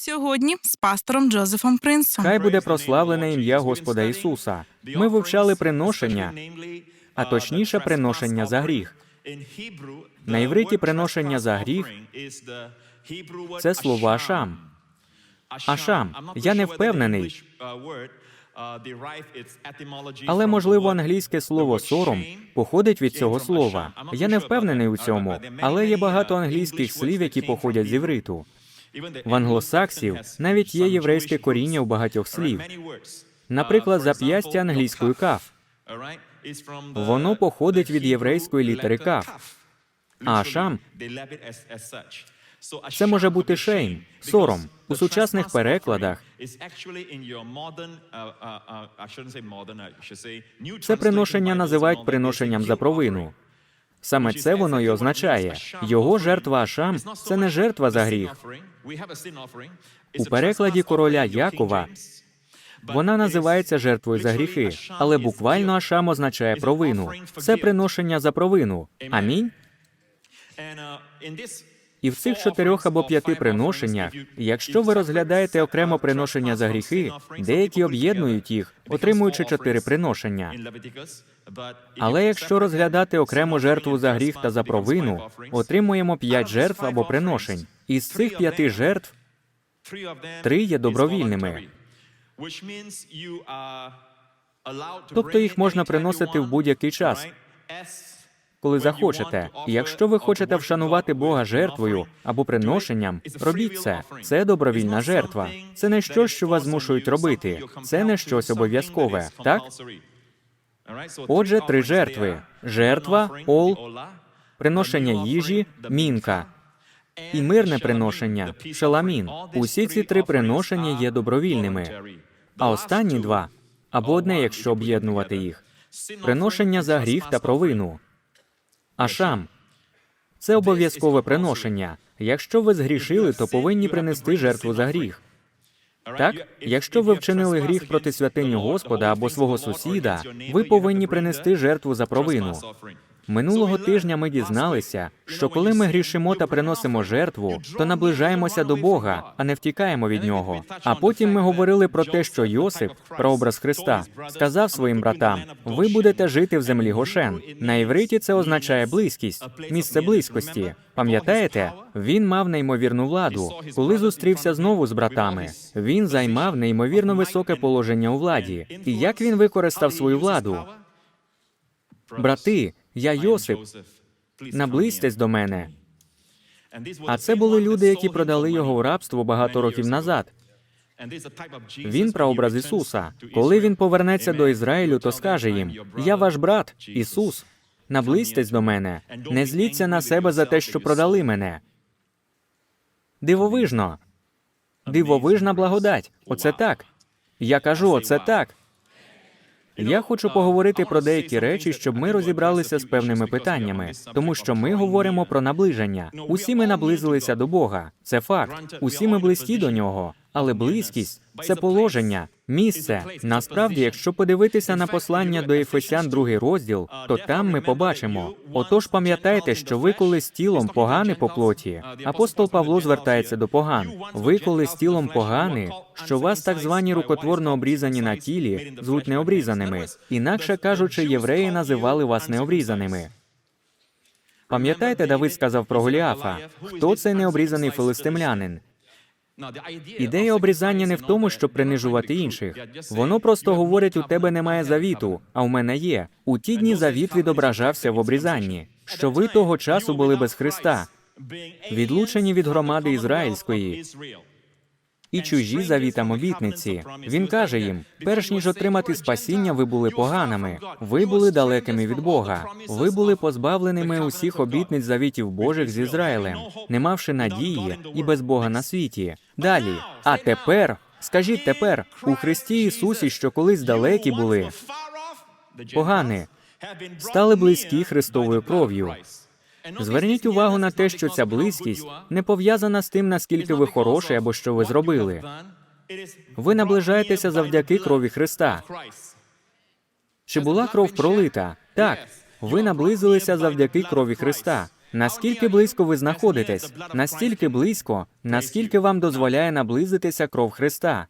Сьогодні з пастором Джозефом Принсом. Хай буде прославлене ім'я Господа Ісуса. Ми вивчали приношення, а точніше приношення за гріх. На івриті приношення за гріх це слово Ашам. Ашам. Я не впевнений. Але можливо англійське слово сором походить від цього слова. Я не впевнений у цьому, але є багато англійських слів, які походять з івриту. В англосаксів навіть є єврейське коріння у багатьох слів. Наприклад, зап'ястя англійською каф. Воно походить від єврейської літери каф. А ашам це може бути шейм, сором. У сучасних перекладах це приношення називають приношенням за провину. Саме це воно й означає. Його жертва Ашам це не жертва за гріх. У перекладі короля Якова Вона називається жертвою за гріхи, але буквально Ашам означає провину. Це приношення за провину. Амінь. І в цих чотирьох або п'яти приношеннях, якщо ви розглядаєте окремо приношення за гріхи, деякі об'єднують їх, отримуючи чотири приношення. Але якщо розглядати окремо жертву за гріх та за провину, отримуємо п'ять жертв або приношень. Із цих п'яти жертв три є добровільними. тобто їх можна приносити в будь-який час, коли захочете. І якщо ви хочете вшанувати Бога жертвою або приношенням, робіть це. Це добровільна жертва. Це не щось, що вас змушують робити. Це не щось обов'язкове. Так Отже, три жертви: жертва, ол, приношення їжі, мінка і мирне приношення шаламін. Усі ці три приношення є добровільними. А останні два або одне, якщо об'єднувати їх, приношення за гріх та провину. Ашам це обов'язкове приношення. Якщо ви згрішили, то повинні принести жертву за гріх. Так, якщо ви вчинили гріх проти святині Господа або свого сусіда, ви повинні принести жертву за провину. Минулого тижня ми дізналися, що коли ми грішимо та приносимо жертву, то наближаємося до Бога, а не втікаємо від нього. А потім ми говорили про те, що Йосип, прообраз Христа, сказав своїм братам: ви будете жити в землі Гошен. На івриті це означає близькість, місце близькості. Пам'ятаєте, він мав неймовірну владу. Коли зустрівся знову з братами, він займав неймовірно високе положення у владі. І як він використав свою владу? Брати, я Йосип, наблизьтесь до мене. А це були люди, які продали його у рабство багато років назад. Він прообраз Ісуса. Коли він повернеться до Ізраїлю, то скаже їм: Я ваш брат, Ісус. Наблизьтесь до мене, не зліться на себе за те, що продали мене. Дивовижно. Дивовижна благодать. Оце так. Я кажу, оце так. Я хочу поговорити про деякі речі, щоб ми розібралися з певними питаннями, тому що ми говоримо про наближення. Усі ми наблизилися до Бога. Це факт. Усі ми близькі до нього. Але близькість це положення, місце. Насправді, якщо подивитися на послання до Ефесян, другий розділ, то там ми побачимо. Отож, пам'ятайте, що ви коли з тілом погани по плоті. Апостол Павло звертається до поган. Ви коли з тілом погани, що вас так звані рукотворно обрізані на тілі, звуть необрізаними. Інакше кажучи, євреї називали вас необрізаними. Пам'ятаєте, Давид сказав про Голіафа? Хто цей необрізаний филистимлянин? Ідея обрізання не в тому, щоб принижувати інших. Воно просто говорить, у тебе немає завіту, а в мене є. У ті дні завіт відображався в обрізанні, що ви того часу були без Христа, відлучені від громади ізраїльської і чужі завітам обітниці. Він каже їм: перш ніж отримати спасіння, ви були поганими, ви були далекими від Бога. Ви були позбавленими усіх обітниць завітів Божих з Ізраїлем, не мавши надії і без Бога на світі. Далі, а тепер. Скажіть тепер у Христі Ісусі, що колись далекі були, погани, стали близькі Христовою кров'ю. Зверніть увагу на те, що ця близькість не пов'язана з тим, наскільки ви хороший або що ви зробили. Ви наближаєтеся завдяки крові Христа. Чи була кров пролита? Так. Ви наблизилися завдяки крові Христа. Наскільки близько ви знаходитесь? Настільки близько, наскільки вам дозволяє наблизитися кров Христа.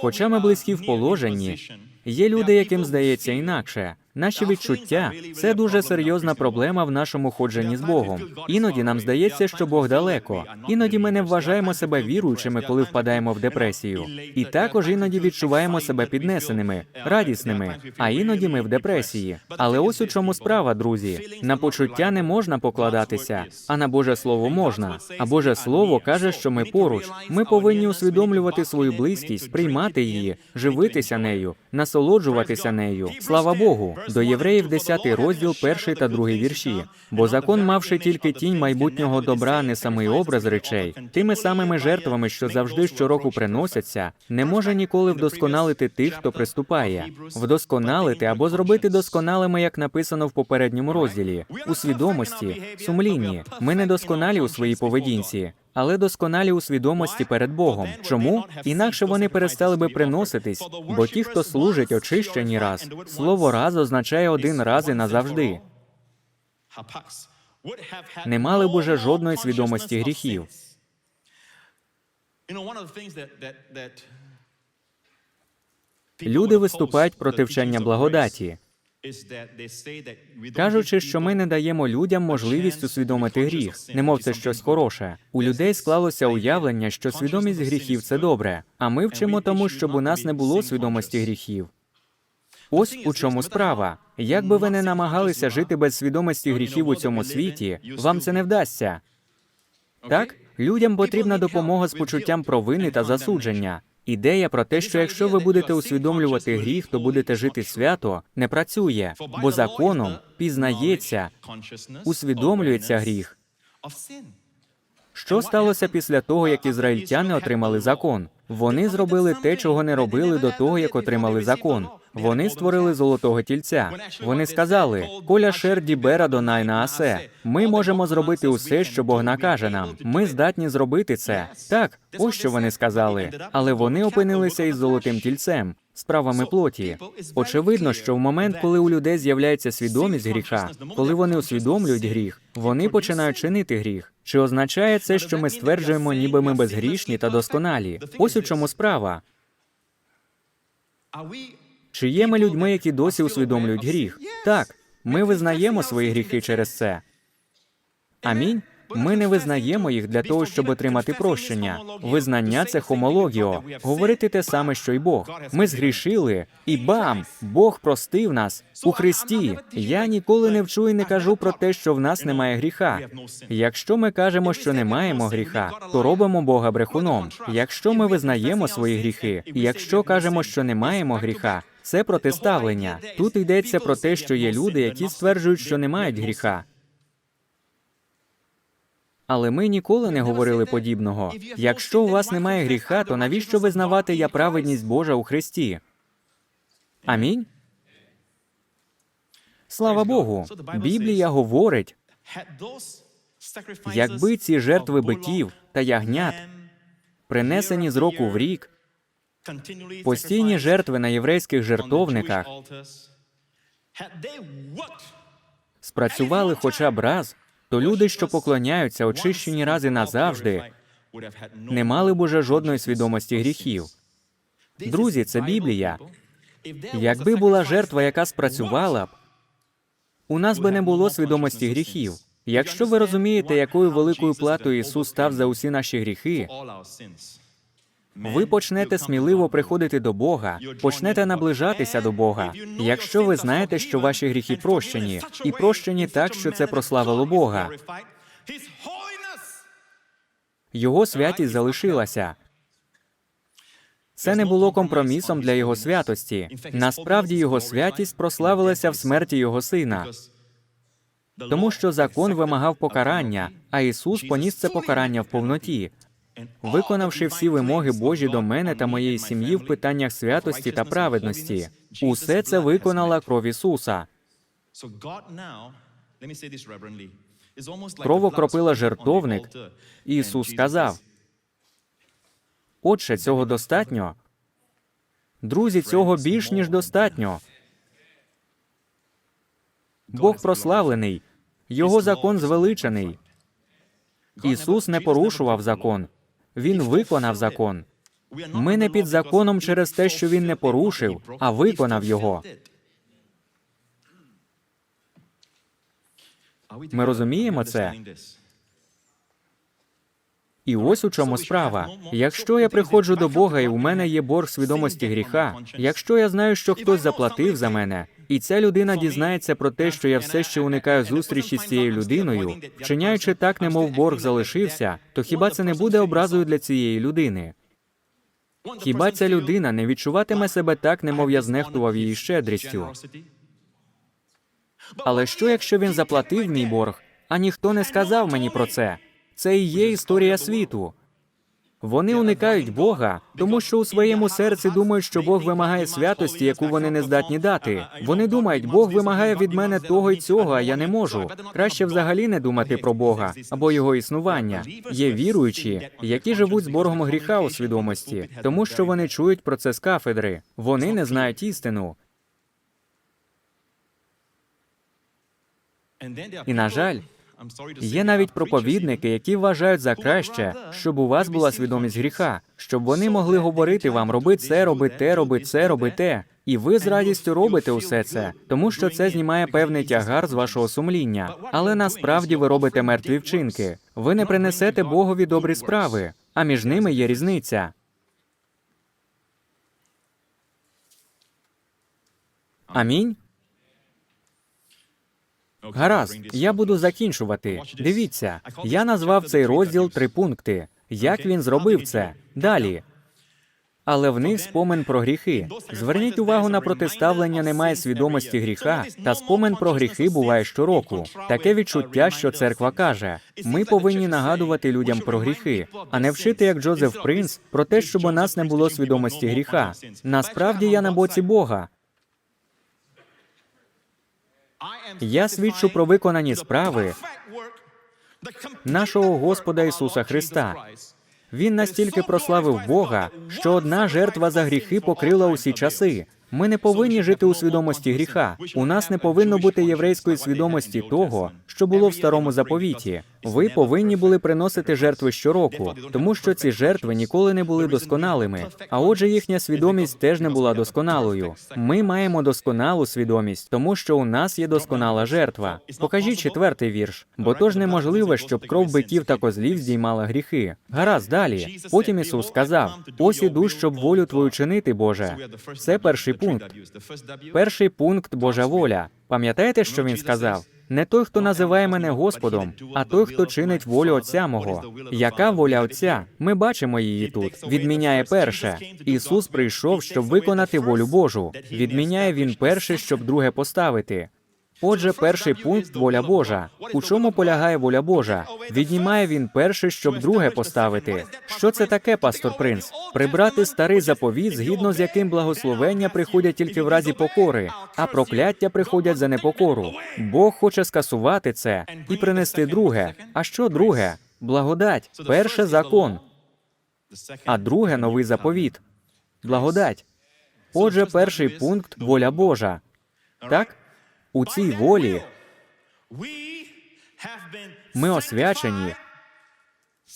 Хоча ми близькі в положенні, є люди, яким здається інакше. Наші відчуття це дуже серйозна проблема в нашому ходженні з Богом. Іноді нам здається, що Бог далеко. Іноді ми не вважаємо себе віруючими, коли впадаємо в депресію. І також іноді відчуваємо себе піднесеними, радісними. А іноді ми в депресії. Але ось у чому справа, друзі. На почуття не можна покладатися, а на Боже Слово можна. А Боже Слово каже, що ми поруч. Ми повинні усвідомлювати свою близькість, приймати її, живитися нею, насолоджуватися нею. Слава Богу. До євреїв 10 розділ, перший та другий вірші. Бо закон, мавши тільки тінь майбутнього добра, не самий образ речей, тими самими жертвами, що завжди щороку приносяться, не може ніколи вдосконалити тих, хто приступає, вдосконалити або зробити досконалими, як написано в попередньому розділі, у свідомості, сумлінні. Ми не досконалі у своїй поведінці. Але досконалі у свідомості перед Богом. Чому? Інакше вони перестали би приноситись, бо ті, хто служить очищені раз, слово раз означає один раз і назавжди. Не мали б уже жодної свідомості гріхів. Люди виступають проти вчення благодаті, кажучи, що ми не даємо людям можливість усвідомити гріх, немов це щось хороше. У людей склалося уявлення, що свідомість гріхів це добре, а ми вчимо тому, щоб у нас не було свідомості гріхів. Ось у чому справа. Як би ви не намагалися жити без свідомості гріхів у цьому світі, вам це не вдасться. Так, людям потрібна допомога з почуттям провини та засудження. Ідея про те, що якщо ви будете усвідомлювати гріх, то будете жити свято, не працює, бо законом пізнається, усвідомлюється гріх. Що сталося після того, як ізраїльтяни отримали закон? Вони зробили те, чого не робили до того, як отримали закон. Вони створили золотого тільця. Вони сказали: Коля шерді бера донай на асе. Ми можемо зробити усе, що Бог накаже нам. Ми здатні зробити це. Так, ось що вони сказали. Але вони опинилися із золотим тільцем, справами плоті. Очевидно, що в момент, коли у людей з'являється свідомість гріха, коли вони усвідомлюють гріх, вони починають чинити гріх. Чи означає це, що ми стверджуємо, ніби ми безгрішні та досконалі? Ось у чому справа. Чи є ми людьми, які досі усвідомлюють гріх? Так, ми визнаємо свої гріхи через це. Амінь. Ми не визнаємо їх для того, щоб отримати прощення. Визнання це хомологіо, говорити те саме, що й Бог. Ми згрішили, і бам! Бог простив нас у Христі. Я ніколи не вчу і не кажу про те, що в нас немає гріха. Якщо ми кажемо, що не маємо гріха, то робимо Бога брехуном. Якщо ми визнаємо свої гріхи, якщо кажемо, що не маємо гріха, це протиставлення. Тут йдеться про те, що є люди, які стверджують, що не мають гріха. Але ми ніколи не говорили подібного. Якщо у вас немає гріха, то навіщо визнавати я праведність Божа у Христі? Амінь. Слава Богу. Біблія говорить, якби ці жертви биків та ягнят, принесені з року в рік, постійні жертви на єврейських жертовниках спрацювали хоча б раз, то люди, що поклоняються, очищені раз і назавжди, не мали б уже жодної свідомості гріхів. Друзі, це Біблія. Якби була жертва, яка спрацювала б, у нас би не було свідомості гріхів. Якщо ви розумієте, якою великою платою Ісус став за усі наші гріхи, ви почнете сміливо приходити до Бога, почнете наближатися до Бога. Якщо ви знаєте, що ваші гріхи прощені, і прощені так, що це прославило Бога. Його святість залишилася. Це не було компромісом для його святості. Насправді його святість прославилася в смерті його сина, тому що закон вимагав покарання, а Ісус поніс це покарання в повноті, виконавши всі вимоги Божі до мене та моєї сім'ї в питаннях святості та праведності. Усе це виконала кров Ісуса. Кров окропила жертовник. Ісус сказав: Отже, цього достатньо. Друзі, цього більш ніж достатньо. Бог прославлений. Його закон звеличений. Ісус не порушував закон, Він виконав закон. Ми не під законом через те, що він не порушив, а виконав його. Ми розуміємо це? І ось у чому справа. Якщо я приходжу до Бога і у мене є борг свідомості гріха, якщо я знаю, що хтось заплатив за мене, і ця людина дізнається про те, що я все ще уникаю зустрічі з цією людиною, вчиняючи так, немов борг залишився, то хіба це не буде образою для цієї людини? Хіба ця людина не відчуватиме себе так, немов я знехтував її щедрістю? Але що, якщо він заплатив мій борг, а ніхто не сказав мені про це? Це і є історія світу. Вони уникають Бога, тому що у своєму серці думають, що Бог вимагає святості, яку вони не здатні дати. Вони думають, Бог вимагає від мене того й цього, а я не можу. Краще взагалі не думати про Бога або його існування. Є віруючі, які живуть з боргом гріха у свідомості, тому що вони чують про це з кафедри. Вони не знають істину. І на жаль, Є навіть проповідники, які вважають за краще, щоб у вас була свідомість гріха, щоб вони могли говорити вам роби це, роби те, роби це, роби те. І ви з радістю робите усе це, тому що це знімає певний тягар з вашого сумління. Але насправді ви робите мертві вчинки. Ви не принесете Богові добрі справи, а між ними є різниця. Амінь. Гаразд, я буду закінчувати. Дивіться, я назвав цей розділ три пункти. Як він зробив це? Далі. Але в них спомин про гріхи. Зверніть увагу на протиставлення немає свідомості гріха, та спомин про гріхи буває щороку. Таке відчуття, що церква каже: ми повинні нагадувати людям про гріхи, а не вчити, як Джозеф Принц, про те, щоб у нас не було свідомості гріха. Насправді я на боці Бога. Я свідчу про виконані справи нашого Господа Ісуса Христа. Він настільки прославив Бога, що одна жертва за гріхи покрила усі часи. Ми не повинні жити у свідомості гріха. У нас не повинно бути єврейської свідомості того, що було в старому заповіті. Ви повинні були приносити жертви щороку, тому що ці жертви ніколи не були досконалими. А отже, їхня свідомість теж не була досконалою. Ми маємо досконалу свідомість, тому що у нас є досконала жертва. Покажіть четвертий вірш, бо то ж неможливо, щоб кров биків та козлів здіймала гріхи. Гаразд далі. Потім Ісус сказав: ось іду, щоб волю твою чинити, Боже. Це перший пункт. Перший пункт Божа воля. Пам'ятаєте, що він сказав? Не той, хто називає мене Господом, а той, хто чинить волю Отця мого. Яка воля Отця? Ми бачимо її тут. Відміняє перше. Ісус прийшов, щоб виконати волю Божу. Відміняє він перше, щоб друге поставити. Отже, перший пункт воля Божа. У чому полягає воля Божа? Віднімає він перше, щоб друге поставити. Що це таке, пастор Принц? Прибрати старий заповіт, згідно з яким благословення приходять тільки в разі покори, а прокляття приходять за непокору. Бог хоче скасувати це і принести друге. А що друге? Благодать. Перше закон, а друге новий заповіт. Благодать. Отже, перший пункт воля Божа. Так? У цій волі ми освячені,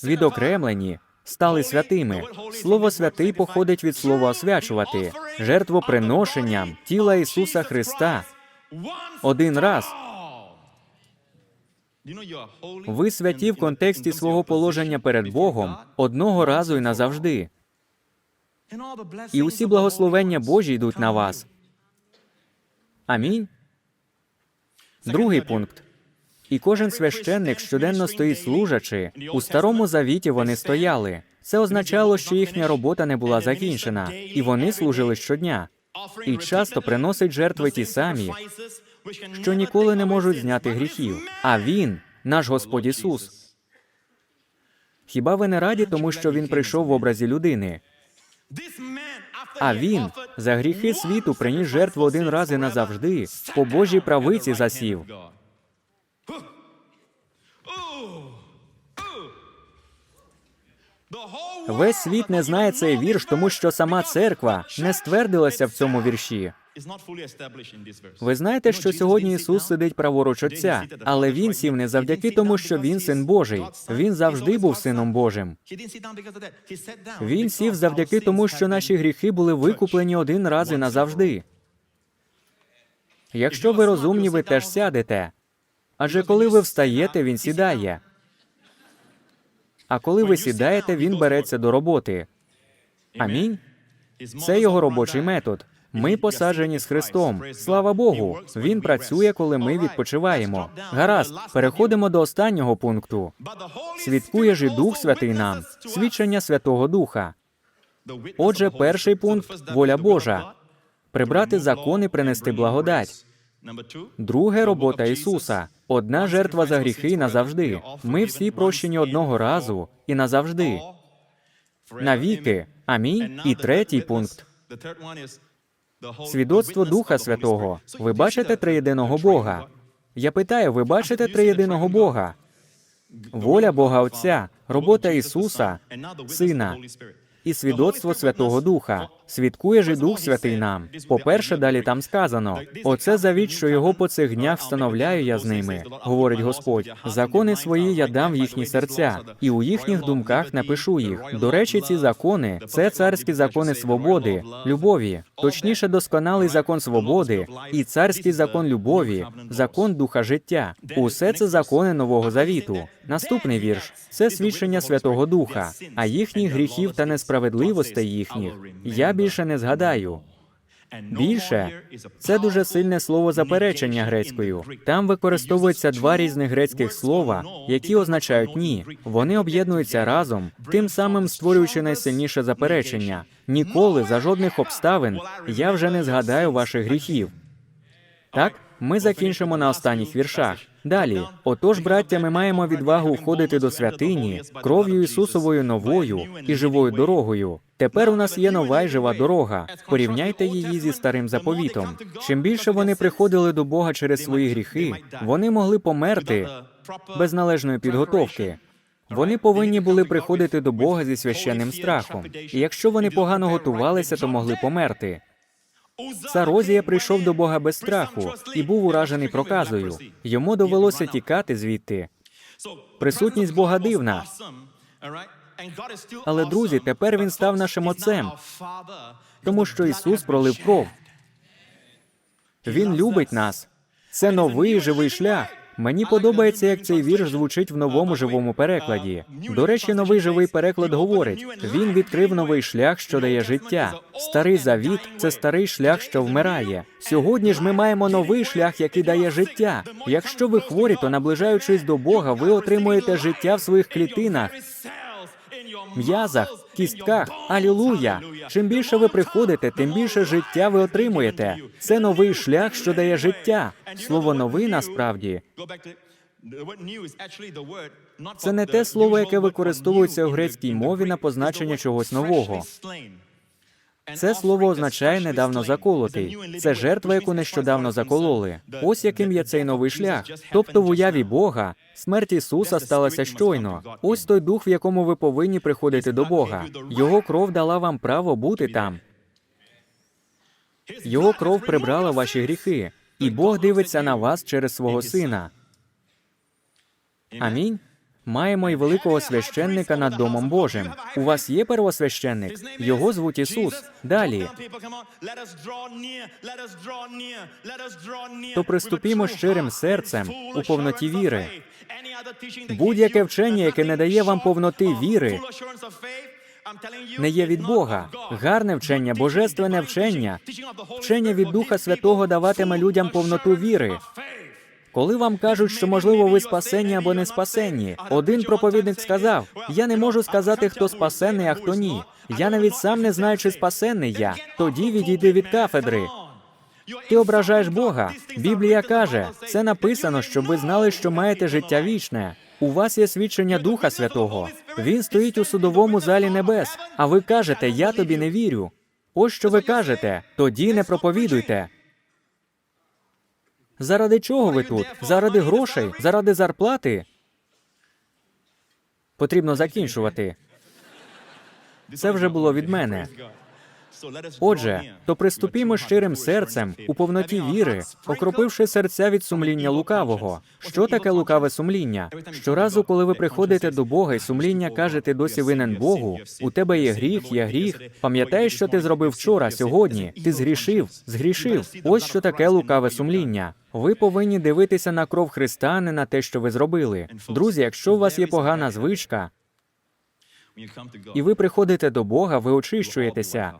відокремлені, стали святими. Слово святий походить від слова освячувати, жертвоприношенням тіла Ісуса Христа. Один раз ви святі в контексті свого положення перед Богом одного разу і назавжди. І усі благословення Божі йдуть на вас. Амінь. Другий пункт. І кожен священник щоденно стоїть служачи. У старому завіті вони стояли. Це означало, що їхня робота не була закінчена, і вони служили щодня. і часто приносять жертви ті самі, що ніколи не можуть зняти гріхів. А він, наш Господь Ісус. Хіба ви не раді, тому що він прийшов в образі людини? А він за гріхи світу приніс жертву один раз і назавжди, по Божій правиці засів. Весь світ не знає цей вірш, тому що сама церква не ствердилася в цьому вірші. Ви знаєте, що сьогодні Ісус сидить праворуч Отця, але Він сів не завдяки тому, що Він син Божий. Він завжди був сином Божим. Він сів завдяки тому, що наші гріхи були викуплені один раз і назавжди. Якщо ви розумні, ви теж сядете. Адже коли ви встаєте, він сідає. А коли ви сідаєте, він береться до роботи. Амінь. Це його робочий метод. Ми посаджені з Христом. Слава Богу. Він працює, коли ми відпочиваємо. Гаразд, переходимо до останнього пункту. Свідкує ж і Дух Святий нам, свідчення Святого Духа. Отже, перший пункт воля Божа. Прибрати закон і принести благодать. Друге робота Ісуса. Одна жертва за гріхи назавжди. Ми всі прощені одного разу і назавжди. Навіки. Амінь. І третій пункт. Свідоцтво Духа Святого. Ви бачите триєдиного Бога? Я питаю, ви бачите триєдиного Бога? Воля Бога Отця, робота Ісуса, Сина і свідоцтво Святого Духа. Свідкує ж і Дух Святий нам. По-перше, далі там сказано: оце завіт, що його по цих днях встановляю я з ними, говорить Господь. Закони свої я дам в їхні серця, і у їхніх думках напишу їх. До речі, ці закони це царські закони свободи, любові, точніше, досконалий закон свободи і царський закон любові, закон духа життя. Усе це закони нового завіту. Наступний вірш це свідчення Святого Духа, а їхніх гріхів та несправедливостей їхніх я більше не згадаю. Більше це дуже сильне слово заперечення грецькою. Там використовуються два різних грецьких слова, які означають ні. Вони об'єднуються разом, тим самим створюючи найсильніше заперечення. Ніколи за жодних обставин я вже не згадаю ваших гріхів. Так, ми закінчимо на останніх віршах. Далі, отож, браття, ми маємо відвагу входити до святині кров'ю Ісусовою новою і живою дорогою. Тепер у нас є нова й жива дорога. Порівняйте її зі старим заповітом. Чим більше вони приходили до Бога через свої гріхи, вони могли померти без належної підготовки. Вони повинні були приходити до Бога зі священним страхом. І якщо вони погано готувалися, то могли померти. Сарозія прийшов до Бога без страху і був уражений проказою. Йому довелося тікати звідти. Присутність Бога дивна. Але, друзі, тепер він став нашим отцем, тому що Ісус пролив кров. Він любить нас. Це новий живий шлях. Мені подобається, як цей вірш звучить в новому живому перекладі. До речі, новий живий переклад говорить: він відкрив новий шлях, що дає життя. Старий завіт це старий шлях, що вмирає. Сьогодні ж ми маємо новий шлях, який дає життя. Якщо ви хворі, то наближаючись до Бога, ви отримуєте життя в своїх клітинах, м'язах, кістках. Алілуя! Чим більше ви приходите, тим більше життя ви отримуєте. Це новий шлях, що дає життя. Слово новий насправді це не те слово, яке використовується у грецькій мові на позначення чогось нового. Це слово означає недавно заколотий. Це жертва, яку нещодавно закололи. Ось яким є цей новий шлях. Тобто в уяві Бога смерть Ісуса сталася щойно. Ось той дух, в якому ви повинні приходити до Бога. Його кров дала вам право бути там. Його кров прибрала ваші гріхи, і Бог дивиться на вас через свого сина. Амінь. Маємо й великого священника над Домом Божим. У вас є первосвященник? Його звуть Ісус. Далі. То приступімо щирим серцем у повноті віри. Будь-яке вчення, яке не дає вам повноти віри, не є від Бога. Гарне вчення, божественне вчення, вчення від Духа Святого даватиме людям повноту віри. Коли вам кажуть, що можливо ви спасені або не спасені, один проповідник сказав: Я не можу сказати, хто спасений, а хто ні. Я навіть сам не знаю, чи спасенний я. Тоді відійди від кафедри. Ти ображаєш Бога. Біблія каже, це написано, щоб ви знали, що маєте життя вічне. У вас є свідчення Духа Святого. Він стоїть у судовому залі небес. А ви кажете, я тобі не вірю. Ось що ви кажете, тоді не проповідуйте. Заради чого ви тут? Заради грошей? Заради зарплати? Потрібно закінчувати. Це вже було від мене. Отже, то приступімо щирим серцем у повноті віри, окропивши серця від сумління лукавого. Що таке лукаве сумління? Щоразу, коли ви приходите до Бога і сумління кажете досі винен Богу, у тебе є гріх, є гріх. Пам'ятаєш, що ти зробив вчора, сьогодні? Ти згрішив, згрішив. Ось що таке лукаве сумління. Ви повинні дивитися на кров Христа, а не на те, що ви зробили. Друзі, якщо у вас є погана звичка, і ви приходите до Бога, ви очищуєтеся.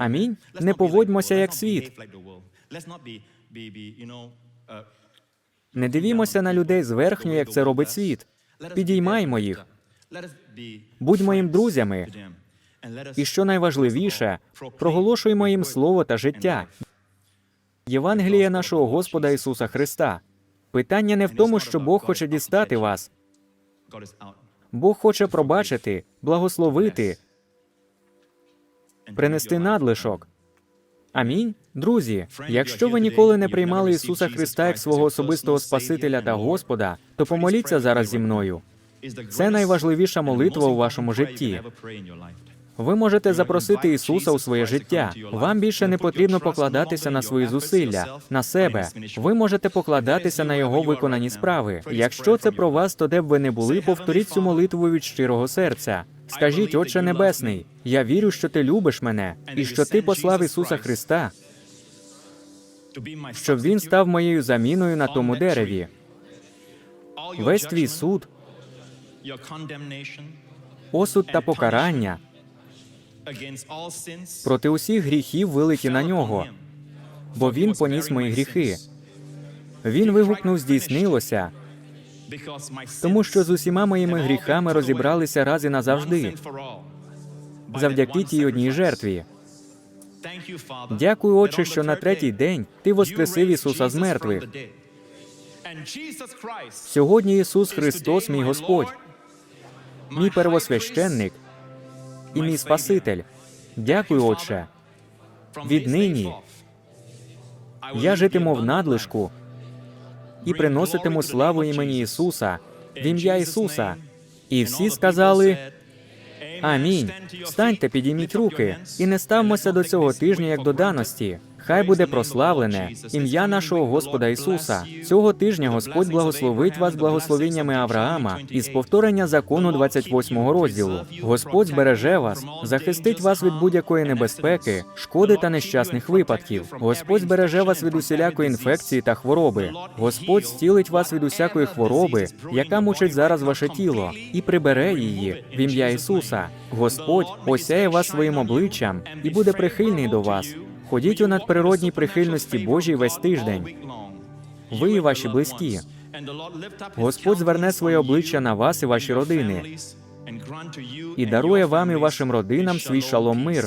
Амінь. Не поводьмося як світ. Не дивімося на людей зверхньо, як це робить світ. Підіймаймо їх, будьмо їм друзями. І що найважливіше, проголошуємо їм слово та життя. Євангелія нашого Господа Ісуса Христа. Питання не в тому, що Бог хоче дістати вас. Бог хоче пробачити, благословити, принести надлишок. Амінь. Друзі, якщо ви ніколи не приймали Ісуса Христа як свого особистого Спасителя та Господа, то помоліться зараз зі мною. Це найважливіша молитва у вашому житті. Ви можете запросити Ісуса у своє життя. Вам більше не потрібно покладатися на свої зусилля, на себе. Ви можете покладатися на його виконані справи. Якщо це про вас, то де б ви не були, повторіть цю молитву від щирого серця. Скажіть, Отче Небесний, я вірю, що ти любиш мене, і що ти послав Ісуса Христа, щоб він став моєю заміною на тому дереві. Весь твій суд, осуд та покарання проти усіх гріхів вилиті на нього, бо він поніс мої гріхи. Він вигукнув здійснилося, тому що з усіма моїми гріхами розібралися раз і назавжди, завдяки тій одній жертві. Дякую, Отче, що на третій день ти воскресив Ісуса з мертвих. Сьогодні Ісус Христос, мій Господь, мій первосвященник і мій Спаситель. Дякую, Отче. Віднині я житиму в надлишку і приноситиму славу імені Ісуса, в ім'я Ісуса. І всі сказали Амінь. Встаньте, підійміть руки, і не ставмося до цього тижня як до даності. Хай буде прославлене ім'я нашого Господа Ісуса. Цього тижня Господь благословить вас благословеннями Авраама із повторення закону 28 розділу. Господь збереже вас, захистить вас від будь-якої небезпеки, шкоди та нещасних випадків. Господь збереже вас від усілякої інфекції та хвороби. Господь зцілить вас від усякої хвороби, яка мучить зараз ваше тіло, і прибере її в ім'я Ісуса. Господь осяє вас своїм обличчям і буде прихильний до вас. Ходіть у надприродній прихильності Божій весь тиждень. Ви і ваші близькі. Господь зверне своє обличчя на вас і ваші родини і дарує вам і вашим родинам свій шалом мир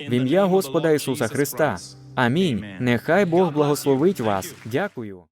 в ім'я Господа Ісуса Христа. Амінь. Нехай Бог благословить вас. Дякую.